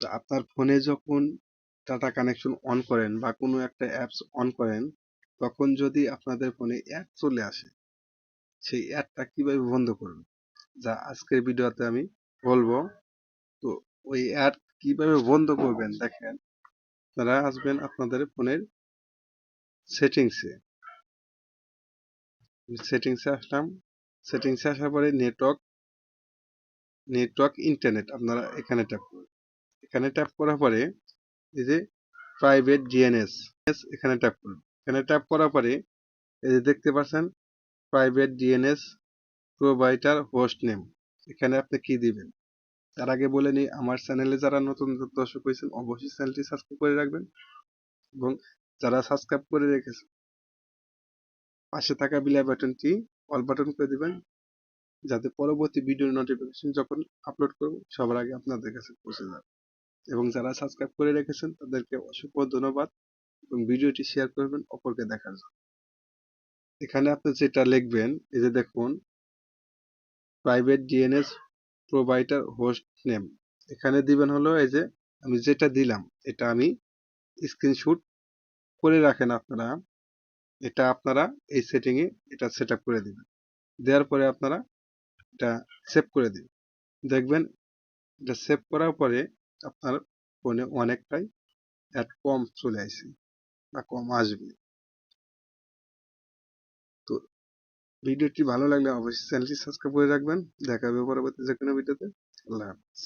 তো আপনার ফোনে যখন ডাটা কানেকশন অন করেন বা কোনো একটা অ্যাপস অন করেন, তখন যদি আপনাদের ফোনে অ্যাড চলে আসে, সেই অ্যাডটা কীভাবে বন্ধ করবেন? যা আজকের ভিডিওতে আমি বলব, তো ওই অ্যাড কীভাবে বন্ধ করবেন দেখেন তারা আসবেন আপনাদের ফোনের সেটিংসে সেটিংসে আসলাম সেটিংসে আসার পরে নেটওয়ার্ক নেটওয়ার্ক ইন্টারনেট আপনারা এখানে ট্যাপ করবেন। এখানে ট্যাপ করার পরে এই যে প্রাইভেট ডিএনএস এখানে ট্যাপ করুন। এখানে ট্যাপ করার পরে এই যে দেখতে পাচ্ছেন private DNS provider host name এখানে আপনি কি দিবেন? তার আগে বলে নিই, আমার চ্যানেলে যারা নতুন দর্শক হয়েছেন, অবশ্যই চ্যানেলটি সাবস্ক্রাইব করে রাখবেন এবং যারা সাবস্ক্রাইব করে রেখেছেন পাশে থাকা বিলাই বাটনটি অল বাটন করে দিবেন, যাতে পরবর্তী ভিডিও নোটিফিকেশন যখন আপলোড করব, সবার আগে আপনাদের কাছে পৌঁছে যাবে। এবং যারা সাবস্ক্রাইব করে রেখেছেন, তাদেরকে অসংখ্য ধন্যবাদ এবং ভিডিওটি শেয়ার করবেন অপরকে দেখার জন্য। এখানে আপনি যেটা লিখবেন, এই যে দেখুন private DNS provider host name এখানে দিবেন হলো এই যে, আমি যেটা দিলাম, এটা আমি স্ক্রিনশুট করে রাখেন আপনারা। এটা আপনারা এই সেটিংয়ে এটা সেট করে দিবেন। দেওয়ার পরে আপনারা এটা সেভ করে দিবেন। দেখবেন, এটা সেভ করার পরে আপনার ফোনে অনেকটাই অ্যাড কম চলে আসে বা কম আসবে। তো ভিডিওটি ভালো লাগলে অবশ্যই চ্যানেলটি সাবস্ক্রাইব করে রাখবেন। দেখা হবে পরবর্তী যে কোনো ভিডিওতে। আল্লাহ হাফিজ।